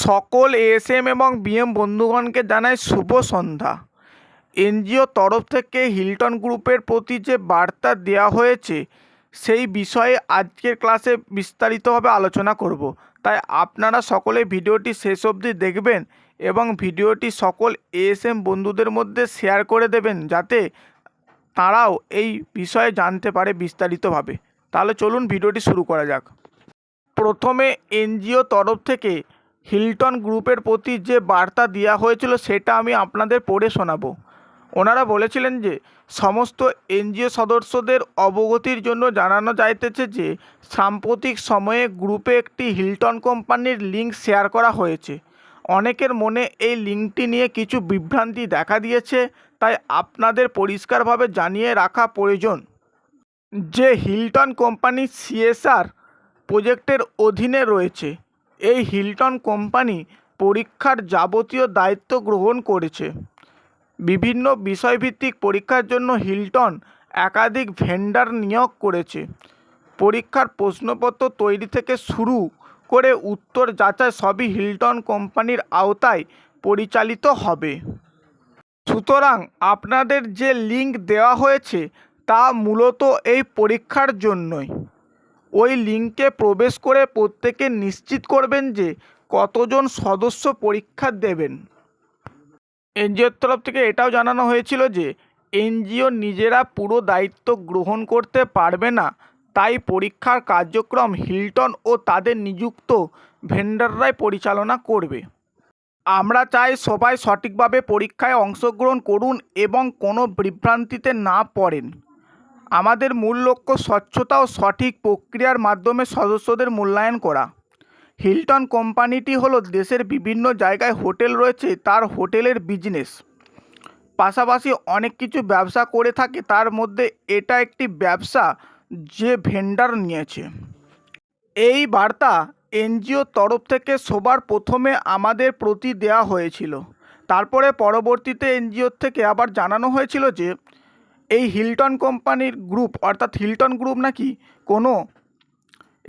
সকল এএসএম এবং বিএম বন্ধুগণকে জানাই শুভ সন্ধ্যা। এনজিও তরফ থেকে হিলটন গ্রুপের প্রতি যে বার্তা দেওয়া হয়েছে, সেই বিষয়ে আজকের ক্লাসে বিস্তারিতভাবে আলোচনা করব। তাই আপনারা সকলে ভিডিওটি শেষ অবধি দেখবেন এবং ভিডিওটি সকল এএসএম বন্ধুদের মধ্যে শেয়ার করে দেবেন, যাতে তারাও এই বিষয়ে জানতে পারে বিস্তারিতভাবে। তাহলে চলুন ভিডিওটি শুরু করা যাক। প্রথমে এনজিও তরফ থেকে হিলটন গ্রুপের প্রতি যে বার্তা দেওয়া হয়েছিল সেটা আমি আপনাদের পড়ে শোনাবো। ওনারা বলেছিলেন যে, সমস্ত এনজিও সদস্যদের অবগতির জন্য জানানো যাইতেছে যে, সাম্প্রতিক সময়ে গ্রুপে একটি হিলটন কোম্পানির লিঙ্ক শেয়ার করা হয়েছে। অনেকের মনে এই লিঙ্কটি নিয়ে কিছু বিভ্রান্তি দেখা দিয়েছে, তাই আপনাদের পরিষ্কারভাবে জানিয়ে রাখা প্রয়োজন। যে হিলটন কোম্পানি সিএসআর প্রজেক্টের অধীনে রয়েছে এই হিলটন কোম্পানি পরীক্ষার যাবতীয় দায়িত্ব গ্রহণ করেছে। বিভিন্ন বিষয়ভিত্তিক পরীক্ষার জন্য হিলটন একাধিক ভেন্ডার নিয়োগ করেছে। পরীক্ষার প্রশ্নপত্র তৈরি থেকে শুরু করে উত্তর যাচাই সবই হিলটন কোম্পানির আওতায় পরিচালিত হবে। সুতরাং আপনাদের যে লিঙ্ক দেওয়া হয়েছে তা মূলত এই পরীক্ষার জন্যই। ওই লিঙ্কে প্রবেশ করে প্রত্যেকে নিশ্চিত করবেন যে কতজন সদস্য পরীক্ষা দেবেন। এনজিওর তরফ থেকে এটাও জানানো হয়েছিল যে এনজিও নিজেরা পুরো দায়িত্ব গ্রহণ করতে পারবে না। তাই পরীক্ষার কার্যক্রম হিলটন ও তাদের নিযুক্ত ভেন্ডাররাই পরিচালনা করবে। আমরা চাই সবাই সঠিকভাবে পরীক্ষায় অংশগ্রহণ করুন এবং কোনো বিভ্রান্তিতে না পড়েন। আমাদের মূল লক্ষ্য স্বচ্ছতা ও সঠিক প্রক্রিয়ার মাধ্যমে সদস্যদের মূল্যায়ন করা। হিলটন কোম্পানিটি হলো দেশের বিভিন্ন জায়গায় হোটেল রয়েছে, তার হোটেলের বিজনেস। পাশাপাশি অনেক কিছু ব্যবসা করে থাকে, তার মধ্যে এটা একটি ব্যবসা যে ভেন্ডার নিয়েছে। এই বার্তা এনজিও তরফ থেকে সবার প্রথমে আমাদের প্রতি দেওয়া হয়েছিল। তারপরে পরবর্তীতে এনজিওর থেকে আবার জানানো হয়েছিল যে এই হিলটন কোম্পানির গ্রুপ, অর্থাৎ হিলটন গ্রুপ নাকি কোনো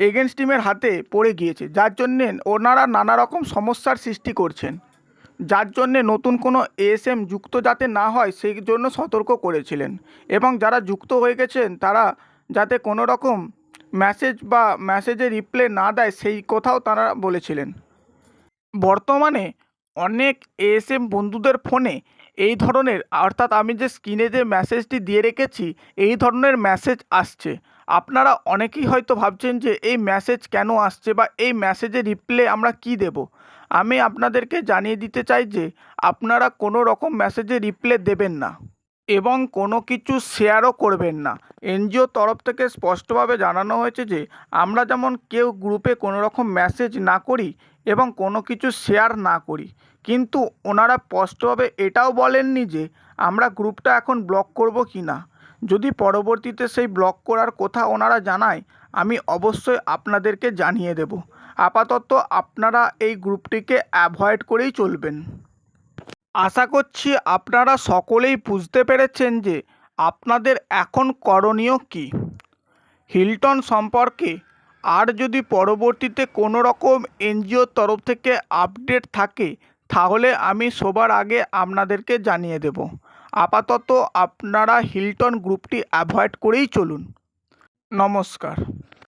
এগেনস্ট টিমের হাতে পড়ে গিয়েছে, যার জন্যে ওনারা নানা রকম সমস্যার সৃষ্টি করছেন, যার জন্যে নতুন কোনো এএসএম যুক্ত যাতে না হয় সেই জন্য সতর্ক করেছিলেন এবং যারা যুক্ত হয়ে গেছেন, তারা যাতে কোনো রকম মেসেজ বা মেসেজে রিপ্লে না দেয়, সেই কথাও তারা বলেছিলেন। বর্তমানে অনেক এএসএম বন্ধুদের ফোনে এই ধরনের, অর্থাৎ আমি যে স্ক্রিনে যে মেসেজটি দিয়ে রেখেছি, এই ধরনের মেসেজ আসছে। আপনারা অনেকেই হয়তো ভাবছেন যে এই মেসেজ কেন আসছে বা এই মেসেজে রিপ্লে আমরা কি দেব? আমি আপনাদেরকে জানিয়ে দিতে চাই যে, আপনারা কোনো রকম মেসেজে রিপ্লে দেবেন না এবং কোনো কিছু শেয়ারও করবেন না। এনজিও তরফ থেকে স্পষ্টভাবে জানানো হয়েছে যে, আমরা যেমন কেউ গ্রুপে কোনো রকম মেসেজ না করি এবং কোনো কিছু শেয়ার না করি। কিন্তু ওনারা স্পষ্টভাবে এটাও বলেননি যে আমরা গ্রুপটা এখন ব্লক করব কি না। যদি পরবর্তীতে সেই ব্লক করার কথা ওনারা জানায়, আমি অবশ্যই আপনাদেরকে জানিয়ে দেব। আপাতত আপনারা এই গ্রুপটিকে অ্যাভয়েড করেই চলবেন। আশা করছি আপনারা সকলেই বুঝতে পেরেছেন যে আপনাদের এখন করণীয় কী। হিলটন সম্পর্কে আর যদি পরবর্তীতে কোনো রকম এনজিওর তরফ থেকে আপডেট থাকে, তাহলে আমি সবার আগে আপনাদেরকে জানিয়ে দেব। আপাতত আপনারা হিলটন গ্রুপটি অ্যাভয়েড করেই চলুন। নমস্কার।